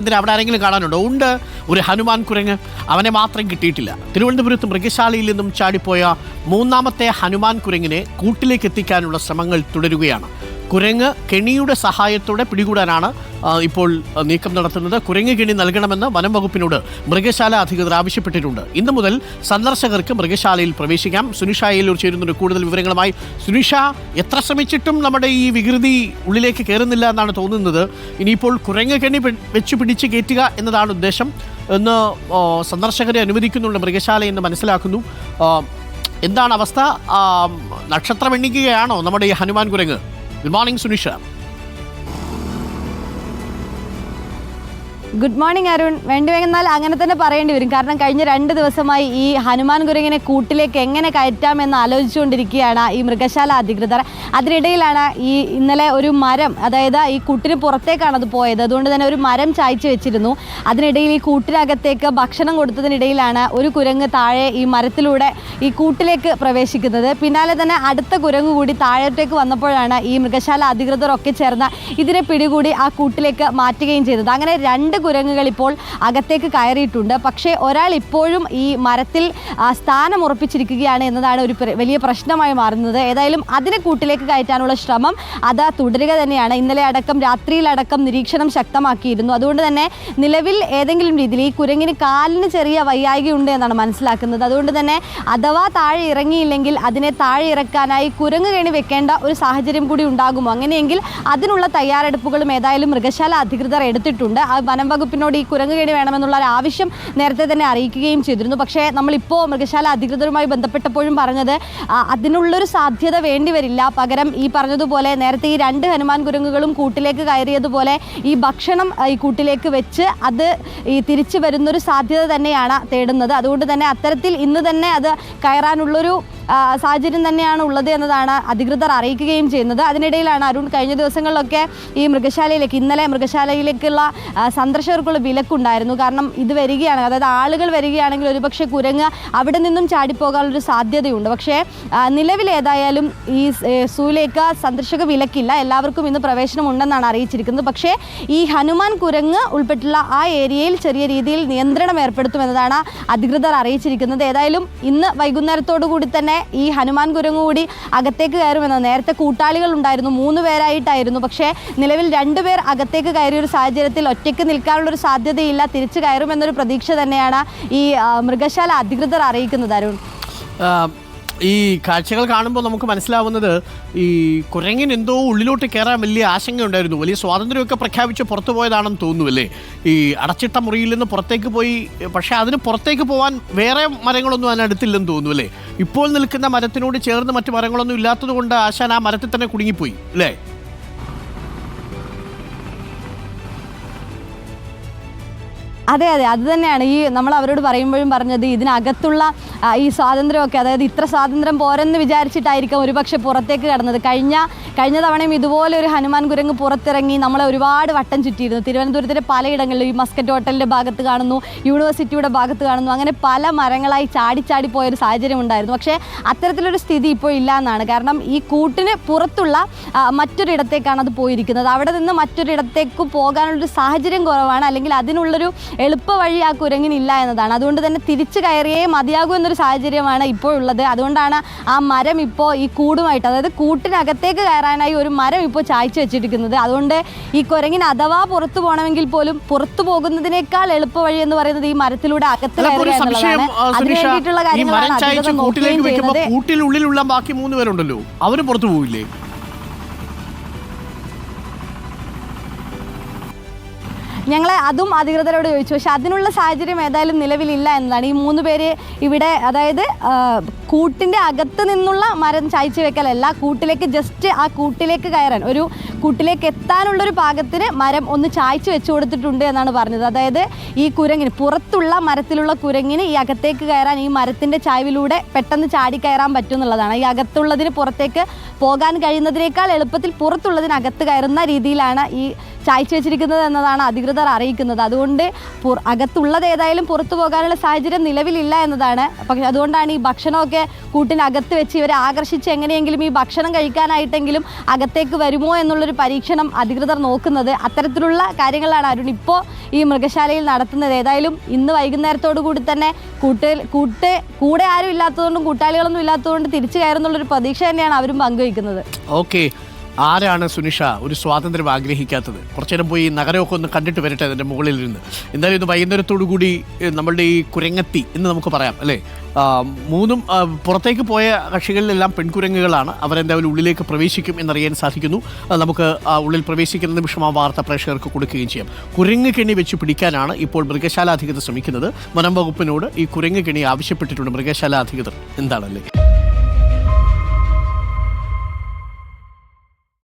ഇതിന് അവിടെ ആരെങ്കിലും കാണാനുണ്ടോ? ഉണ്ട്. ഒരു ഹനുമാൻ കുരങ്ങ് അവനെ മാത്രം കിട്ടിയിട്ടില്ല. തിരുവനന്തപുരത്ത് മൃഗശാലയിൽ നിന്നും ചാടിപ്പോയ മൂന്നാമത്തെ ഹനുമാൻ കുരങ്ങിനെ കൂട്ടിലേക്ക് എത്തിക്കാനുള്ള ശ്രമങ്ങൾ തുടരുകയാണ്. കുരങ്ങ് കെണിയുടെ സഹായത്തോടെ പിടികൂടാനാണ് ഇപ്പോൾ നീക്കം നടത്തുന്നത്. കുരങ്ങ് കെണി നൽകണമെന്ന് വനം വകുപ്പിനോട് മൃഗശാല അധികൃതർ ആവശ്യപ്പെട്ടിട്ടുണ്ട്. ഇന്നു മുതൽ സന്ദർശകർക്ക് മൃഗശാലയിൽ പ്രവേശിക്കാം. സുനിഷ ഏലൂർ ചേരുന്നുണ്ട്. കൂടുതൽ വിവരങ്ങളുമായി സുനിഷ എത്ര ശ്രമിച്ചിട്ടും നമ്മുടെ ഈ വികൃതി ഉള്ളിലേക്ക് കയറുന്നില്ല എന്നാണ് തോന്നുന്നത്. ഇനിയിപ്പോൾ കുരങ്ങ് കെണി വെച്ച് പിടിച്ച് കയറ്റുക എന്നതാണ് ഉദ്ദേശം എന്ന് സന്ദർശകരെ അനുവദിക്കുന്നുണ്ട് മൃഗശാല എന്ന് മനസ്സിലാക്കുന്നു. എന്താണ് അവസ്ഥ? നക്ഷത്രം എണ്ണിക്കുകയാണോ നമ്മുടെ ഈ ഹനുമാൻ കുരങ്ങ്? Good morning Sunisha good morning Arun വേണ്ടി എന്നാൽ അങ്ങനെ തന്നെ പറയേണ്ടി വരും. കാരണം കഴിഞ്ഞ രണ്ട് ദിവസമായി ഈ ഹനുമാൻ കുരങ്ങിനെ കൂട്ടിലേക്ക് എങ്ങനെ കയറ്റാമെന്ന് ആലോചിച്ചുകൊണ്ടിരിക്കുകയാണ് ഈ മൃഗശാല അധികൃതർ. അതിനിടയിലാണ് ഈ ഇന്നലെ ഒരു മരം അതായത് ഈ കൂട്ടിന് പുറത്തേക്കാണ് അത് പോയത്. അതുകൊണ്ട് തന്നെ ഒരു മരം ചായച്ചു വെച്ചിരുന്നു. അതിനിടയിൽ ഈ കൂട്ടിനകത്തേക്ക് ഭക്ഷണം കൊടുത്തതിനിടയിലാണ് ഒരു കുരങ്ങ് താഴെ ഈ മരത്തിലൂടെ ഈ കൂട്ടിലേക്ക് പ്രവേശിക്കുന്നത്. പിന്നാലെ തന്നെ അടുത്ത കുരങ്ങ് കൂടി താഴത്തേക്ക് വന്നപ്പോഴാണ് ഈ മൃഗശാല അധികൃതർ ഒക്കെ ചേർന്ന് ഇതിനെ പിടികൂടി ആ കൂട്ടിലേക്ക് മാറ്റുകയും ചെയ്തത്. അങ്ങനെ രണ്ട് കുരങ്ങുകൾ ഇപ്പോൾ അകത്തേക്ക് കയറിയിട്ടുണ്ട്. പക്ഷേ ഒരാൾ ഇപ്പോഴും ഈ മരത്തിൽ സ്ഥാനം ഉറപ്പിച്ചിരിക്കുകയാണ് എന്നതാണ് ഒരു വലിയ പ്രശ്നമായി മാറുന്നത്. ഏതായാലും അതിനെ കൂട്ടിലേക്ക് കയറ്റാനുള്ള ശ്രമം അത് തുടരുക തന്നെയാണ്. ഇന്നലെ അടക്കം രാത്രിയിലടക്കം നിരീക്ഷണം ശക്തമാക്കിയിരുന്നു. അതുകൊണ്ട് തന്നെ നിലവിൽ ഏതെങ്കിലും രീതിയിൽ ഈ കുരങ്ങിന് കാലിന് ചെറിയ വയ്യായികയുണ്ട് എന്നാണ് മനസ്സിലാക്കുന്നത്. അതുകൊണ്ട് തന്നെ അഥവാ താഴെ ഇറങ്ങിയില്ലെങ്കിൽ അതിനെ താഴെ ഇറക്കാനായി കുരങ്ങ് കെണി വെക്കേണ്ട ഒരു സാഹചര്യം കൂടി ഉണ്ടാകുമോ? അങ്ങനെയെങ്കിൽ അതിനുള്ള തയ്യാറെടുപ്പുകളും ഏതായാലും മൃഗശാല അധികൃതർ എടുത്തിട്ടുണ്ട്. ആ വനം വകുപ്പിനോട് ഈ കുരങ്ങ് കെണി വേണമെന്നുള്ള ഒരു ആവശ്യം നേരത്തെ തന്നെ അറിയിക്കുകയും ചെയ്തിരുന്നു. പക്ഷേ നമ്മളിപ്പോൾ മൃഗശാല അധികൃതരുമായി ബന്ധപ്പെട്ടപ്പോഴും പറഞ്ഞത് അതിനുള്ളൊരു സാധ്യത വേണ്ടി വരില്ല. പകരം ഈ പറഞ്ഞതുപോലെ നേരത്തെ ഈ രണ്ട് ഹനുമാൻ കുരങ്ങുകളും കൂട്ടിലേക്ക് കയറിയതുപോലെ ഈ ഭക്ഷണം ഈ കൂട്ടിലേക്ക് വെച്ച് അത് ഈ തിരിച്ചു വരുന്നൊരു സാധ്യത തന്നെയാണ് തേടുന്നത്. അതുകൊണ്ട് തന്നെ അത്തരത്തിൽ ഇന്ന് തന്നെ അത് കയറാനുള്ളൊരു സാഹചര്യം തന്നെയാണ് ഉള്ളത് എന്നതാണ് അധികൃതർ അറിയിക്കുകയും ചെയ്യുന്നത്. അതിനിടയിലാണ് അരുൺ കഴിഞ്ഞ ദിവസങ്ങളിലൊക്കെ ഈ മൃഗശാലയിലേക്ക് ഇന്നലെ മൃഗശാലയിലേക്കുള്ള സന്ദർശകർക്കുള്ള വിലക്കുണ്ടായിരുന്നു. കാരണം ഇത് വരികയാണ് അതായത് ആളുകൾ വരികയാണെങ്കിൽ ഒരുപക്ഷെ കുരങ്ങ് അവിടെ നിന്നും ചാടിപ്പോകാനുള്ളൊരു സാധ്യതയുണ്ട്. പക്ഷേ നിലവിൽ ഏതായാലും ഈ സൂയിലേക്ക് സന്ദർശക വിലക്കില്ല. എല്ലാവർക്കും ഇന്ന് പ്രവേശനം ഉണ്ടെന്നാണ് അറിയിച്ചിരിക്കുന്നത്. പക്ഷേ ഈ ഹനുമാൻ കുരങ്ങ് ഉൾപ്പെട്ടുള്ള ആ ഏരിയയിൽ ചെറിയ രീതിയിൽ നിയന്ത്രണം ഏർപ്പെടുത്തുമെന്നതാണ് അധികൃതർ അറിയിച്ചിരിക്കുന്നത്. ഏതായാലും ഇന്ന് വൈകുന്നേരത്തോടു കൂടി തന്നെ ഈ ഹനുമാൻ കുരങ്ങു കൂടി അകത്തേക്ക് കയറുമെന്ന് നേരത്തെ കൂട്ടാളികൾ ഉണ്ടായിരുന്നു മൂന്ന് പേരായിട്ടായിരുന്നു. പക്ഷേ നിലവിൽ രണ്ടുപേർ അകത്തേക്ക് കയറിയ ഒരു സാഹചര്യത്തിൽ ഒറ്റയ്ക്ക് നിൽക്കാനുള്ള ഒരു സാധ്യതയില്ല തിരിച്ചു കയറുമെന്നൊരു പ്രതീക്ഷ തന്നെയാണ് ഈ മൃഗശാല അധികൃതർ അറിയിക്കുന്നത് അരുൺ. ഈ കാഴ്ചകൾ കാണുമ്പോൾ നമുക്ക് മനസ്സിലാവുന്നത് ഈ കുരങ്ങിന് എന്തോ ഉള്ളിലോട്ട് കയറാൻ വലിയ ആശങ്കയുണ്ടായിരുന്നു. വലിയ സ്വാതന്ത്ര്യമൊക്കെ പ്രഖ്യാപിച്ച് പുറത്തു പോയതാണെന്ന് തോന്നുന്നു അല്ലേ ഈ അടച്ചിട്ട മുറിയിൽ നിന്ന് പുറത്തേക്ക് പോയി പക്ഷേ അതിന് പുറത്തേക്ക് പോകാൻ വേറെ മരങ്ങളൊന്നും അതിനടുത്തില്ലെന്ന് തോന്നുന്നു അല്ലേ ഇപ്പോൾ നിൽക്കുന്ന മരത്തിനോട് ചേർന്ന് മറ്റു മരങ്ങളൊന്നും ഇല്ലാത്തത് കൊണ്ട് ആശാൻ ആ മരത്തിൽ തന്നെ കുടുങ്ങിപ്പോയി അല്ലേ? അതെ അതെ. അത് തന്നെയാണ്. ഈ നമ്മൾ അവരോട് പറയുമ്പോഴും പറഞ്ഞത് ഇതിനകത്തുള്ള ഈ സ്വാതന്ത്ര്യമൊക്കെ അതായത് ഇത്ര സ്വാതന്ത്ര്യം പോരെന്ന് വിചാരിച്ചിട്ടായിരിക്കും ഒരുപക്ഷെ പുറത്തേക്ക് കടന്നത്. കഴിഞ്ഞ കഴിഞ്ഞ തവണയും ഇതുപോലെ ഒരു ഹനുമാൻ കുരങ്ങ് പുറത്തിറങ്ങി നമ്മളെ ഒരുപാട് വട്ടം ചുറ്റിയിരുന്നു. തിരുവനന്തപുരത്തിന്റെ പലയിടങ്ങളിലും ഈ മസ്കറ്റ് ഹോട്ടലിന്റെ ഭാഗത്ത് കാണുന്നു യൂണിവേഴ്സിറ്റിയുടെ ഭാഗത്ത് കാണുന്നു അങ്ങനെ പല മരങ്ങളായി ചാടി ചാടി പോയ ഒരു സാഹചര്യം ഉണ്ടായിരുന്നു. പക്ഷേ അത്തരത്തിലൊരു സ്ഥിതി ഇപ്പോൾ ഇല്ല എന്നാണ്. കാരണം ഈ കൂട്ടിന് പുറത്തുള്ള മറ്റൊരിടത്തേക്കാണ് അത് പോയിരിക്കുന്നത്. അവിടെ നിന്ന് മറ്റൊരിടത്തേക്ക് പോകാനുള്ളൊരു സാഹചര്യം കുറവാണ്. അല്ലെങ്കിൽ അതിനുള്ളൊരു എളുപ്പ വഴി ആ കുരങ്ങിനില്ല എന്നതാണ്. അതുകൊണ്ട് തന്നെ തിരിച്ചു കയറിയേ മതിയാകൂ എന്നൊരു സാഹചര്യമാണ് ഇപ്പോൾ ഉള്ളത് അതുകൊണ്ടാണ് ആ മരം ഇപ്പോൾ ഈ കൂടുമായിട്ട് അതായത് കൂട്ടിനകത്തേക്ക് കയറാനായി ഒരു മരം ഇപ്പോൾ ചായച്ചു വെച്ചിരിക്കുന്നത്. അതുകൊണ്ട് ഈ കുരങ്ങിന് അഥവാ പുറത്തു പോകണമെങ്കിൽ പോലും പുറത്തു പോകുന്നതിനേക്കാൾ എളുപ്പ വഴി എന്ന് പറയുന്നത് ഈ മരത്തിലൂടെ അകത്ത് കയറുക എന്നുള്ളതാണ്. അതിനു വേണ്ടിയിട്ടുള്ള കാര്യങ്ങളാണ് അധികൃതർ നോക്കുകയും ചെയ്യുന്നത്. കൂട്ടിനുള്ളിലുള്ള ബാക്കി മൂന്ന് പേരുണ്ടല്ലോ അവർ പുറത്തു പോവില്ലേ? ഞങ്ങൾ അതും അധികൃതരോട് ചോദിച്ചു. പക്ഷെ അതിനുള്ള സാഹചര്യം ഏതായാലും നിലവിലില്ല എന്നതാണ്. ഈ മൂന്ന് പേര് ഇവിടെ അതായത് കൂട്ടിന്റെ അകത്ത് നിന്നുള്ള മരം ചായച്ചു വെക്കലല്ല കൂട്ടിലേക്ക് ജസ്റ്റ് ആ കൂട്ടിലേക്ക് കയറാൻ ഒരു കൂട്ടിലേക്ക് എത്താനുള്ളൊരു പാകത്തിന് മരം ഒന്ന് ചായച്ചു വെച്ച് കൊടുത്തിട്ടുണ്ട് എന്നാണ് പറഞ്ഞത്. അതായത് ഈ കുരങ്ങിന് പുറത്തുള്ള മരത്തിലുള്ള കുരങ്ങിന് ഈ അകത്തേക്ക് കയറാൻ ഈ മരത്തിന്റെ ചായ്വിലൂടെ പെട്ടെന്ന് ചാടി കയറാൻ പറ്റും എന്നുള്ളതാണ്. ഈ അകത്തുള്ളതിന് പുറത്തേക്ക് പോകാൻ കഴിയുന്നതിനേക്കാൾ എളുപ്പത്തിൽ പുറത്തുള്ളതിനകത്ത് കയറുന്ന രീതിയിലാണ് ഈ ചായച്ചു വെച്ചിരിക്കുന്നത് എന്നതാണ് അധികൃതർ അധികൃതർ അറിയിക്കുന്നത്. അതുകൊണ്ട് അകത്തുള്ളത് ഏതായാലും പുറത്തു പോകാനുള്ള സാഹചര്യം നിലവിലില്ല എന്നതാണ്. പക്ഷെ അതുകൊണ്ടാണ് ഈ ഭക്ഷണമൊക്കെ കൂട്ടിനകത്ത് വെച്ച് ഇവരെ ആകർഷിച്ച് എങ്ങനെയെങ്കിലും ഈ ഭക്ഷണം കഴിക്കാനായിട്ടെങ്കിലും അകത്തേക്ക് വരുമോ എന്നുള്ളൊരു പരീക്ഷണം അധികൃതർ നോക്കുന്നത് അത്തരത്തിലുള്ള കാര്യങ്ങളാണ് അരുൺ ഇപ്പോൾ ഈ മൃഗശാലയിൽ നടത്തുന്നത്. ഏതായാലും ഇന്ന് വൈകുന്നേരത്തോടു കൂടി തന്നെ കൂട്ട് കൂട്ട് കൂടെ ആരും ഇല്ലാത്തതുകൊണ്ടും കൂട്ടാളികളൊന്നും ഇല്ലാത്തതുകൊണ്ട് തിരിച്ചു കയറുന്നുള്ളൊരു പ്രതീക്ഷ തന്നെയാണ് അവരും പങ്കുവയ്ക്കുന്നത്. ഓക്കെ ആരാണ് സുനിഷ ഒരു സ്വാതന്ത്ര്യം ആഗ്രഹിക്കാത്തത്? കുറച്ചു നേരം പോയി നഗരമൊക്കെ ഒന്ന് കണ്ടിട്ട് വരട്ടെ അതിന്റെ മുകളിൽ നിന്ന്. എന്തായാലും ഇന്ന് വൈകുന്നേരത്തോടു കൂടി നമ്മളുടെ ഈ കുരങ്ങത്തി എന്ന് നമുക്ക് പറയാം അല്ലേ? മൂന്നും പുറത്തേക്ക് പോയ കക്ഷികളിലെല്ലാം പെൺകുരങ്ങുകളാണ്. അവരെന്തായാലും ഉള്ളിലേക്ക് പ്രവേശിക്കും എന്നറിയാൻ സാധിക്കുന്നു. നമുക്ക് ആ ഉള്ളിൽ പ്രവേശിക്കുന്ന നിമിഷം ആ വാർത്ത പ്രേക്ഷകർക്ക് കൊടുക്കുകയും ചെയ്യാം. കുരങ്ങ് കെണി വെച്ച് പിടിക്കാനാണ് ഇപ്പോൾ മൃഗശാല അധികൃതർ ശ്രമിക്കുന്നത്. വനം വകുപ്പിനോട് ഈ കുരങ്ങ് കെണി ആവശ്യപ്പെട്ടിട്ടുണ്ട്. മൃഗശാല അധികൃതർ എന്താണല്ലേ?